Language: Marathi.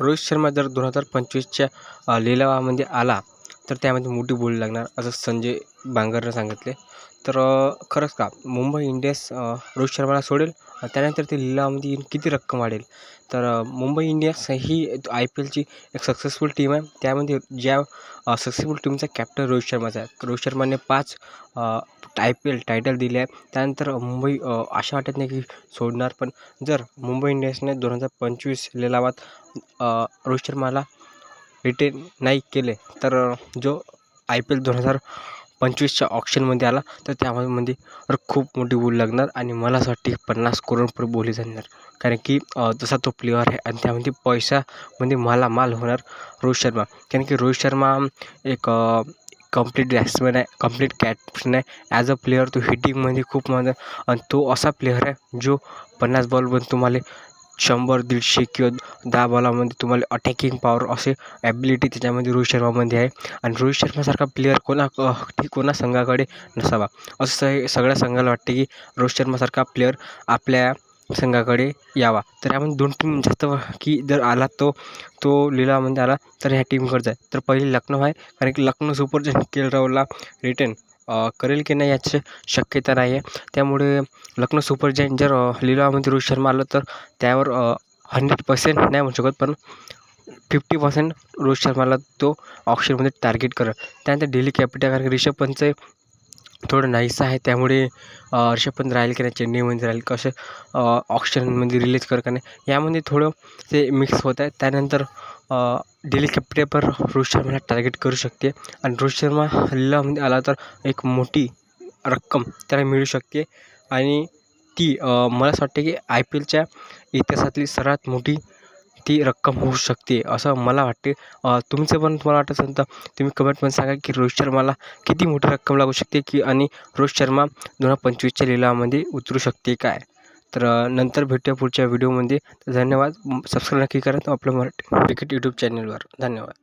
रोहित शर्मा जर दोन हजार पंचवीसच्या लिलावामध्ये आला तर त्यामध्ये मोठी बोली लागणार असं संजय बांगरनं सांगितले. तर खरंच का मुंबई इंडियन्स रोहित शर्माला सोडेल त्यानंतर ते लिलावामध्ये येऊन किती रक्कम वाढेल. तर मुंबई इंडियन्स ही आय पी एलची एक सक्सेसफुल टीम आहे. त्यामध्ये ज्या सक्सेसफुल टीमचा कॅप्टन रोहित शर्माचा आहे. रोहित शर्माने पाच आय पी एल टायटल दिले आहे त्यानंतर मुंबई अशा वाटत नाही की सोडणार पण जर मुंबई इंडियन्सने दोन हजार पंचवीस लिलावात रोहित शर्माला रिटेन नाही केले तर जो आय पी एल दोन हजार पंचवीसच्या ऑप्शनमध्ये आला तर त्यामध्ये मध्ये खूप मोठी बोली लागणार आणि मला असं वाटते की पन्नास करोडपर्यंत बोली जाणार. कारण की जसा तो प्लेअर आहे आणि त्यामध्ये पैशामध्ये मालामाल होणार रोहित शर्मा. कारण की रोहित शर्मा एक कंप्लीट बॅट्समॅन आहे कंप्लीट कॅप्टन आहे. ॲज अ प्लेअर तो हिटिंगमध्ये खूप मजा आणि तो असा प्लेअर आहे जो पन्नास बॉलमध्ये तुम्हाला शंभर दीडशे किंवा दहा बॉलामध्ये तुम्हाला अटॅकिंग पॉवर असे ॲबिलिटी त्याच्यामध्ये रोहित शर्मामध्ये आहे. आणि रोहित शर्मासारखा प्लेअर कोणा ठीक कोणा संघाकडे नसावा. असं सगळ्या संघाला वाटते की रोहित शर्मासारखा प्लेअर आपल्या संघाकडे यावा. तर यामध्ये दोन टीम जास्त की जर आला तो तो लिलावामध्ये आला तर ह्या टीमकडे आहे तर पहिली लखनौ आहे. कारण की लखनौ सुपर जर के एल राहुलला रिटर्न करेल की नाही याची शक्यता नाही आहे त्यामुळे लखनौ सुपर जायंट जर लिलावामध्ये रोहित शर्मा आलं तर त्यावर हंड्रेड पर्सेंट नाही म्हणू शकत पण फिफ्टी पर्सेंट रोहित शर्माला तो ऑप्शनमध्ये टार्गेट करेल. त्यानंतर डेली कॅपिटल कारण रिषभ पंतचं थोडं नाहीसं आहे त्यामुळे रिषभ पंत राहील की नाही चेन्नईमध्ये राहील कसं ऑप्शनमध्ये रिलीज कर का नाही यामध्ये थोडं ते मिक्स होत आहे. त्यानंतर डेली कॅपिटल रोहित शर्माला टार्गेट करू शकते. आणि रोहित शर्मा हल्लामध्ये आला तर एक मोठी रक्कम त्याला मिळू शकते. आणि ती मला असं वाटते की आय पी एलच्या इतिहासातली सर्वात मोठी ती रक्कम होऊ शकते असं मला वाटते. तुमचं पण तुम्हाला वाटत असेल तर तुम्ही कमेंटमध्ये सांगा की रोहित शर्माला किती मोठी रक्कम लागू शकते की आणि रोहित शर्मा दोन हजार पंचवीसच्या लिलावामध्ये उतरू शकते काय? तर नंतर भेटूया पुढच्या व्हिडिओमध्ये धन्यवाद. सबस्क्राईब नक्की करा. तो आपलं मराठी क्रिकेट यूट्यूब चॅनलवर धन्यवाद.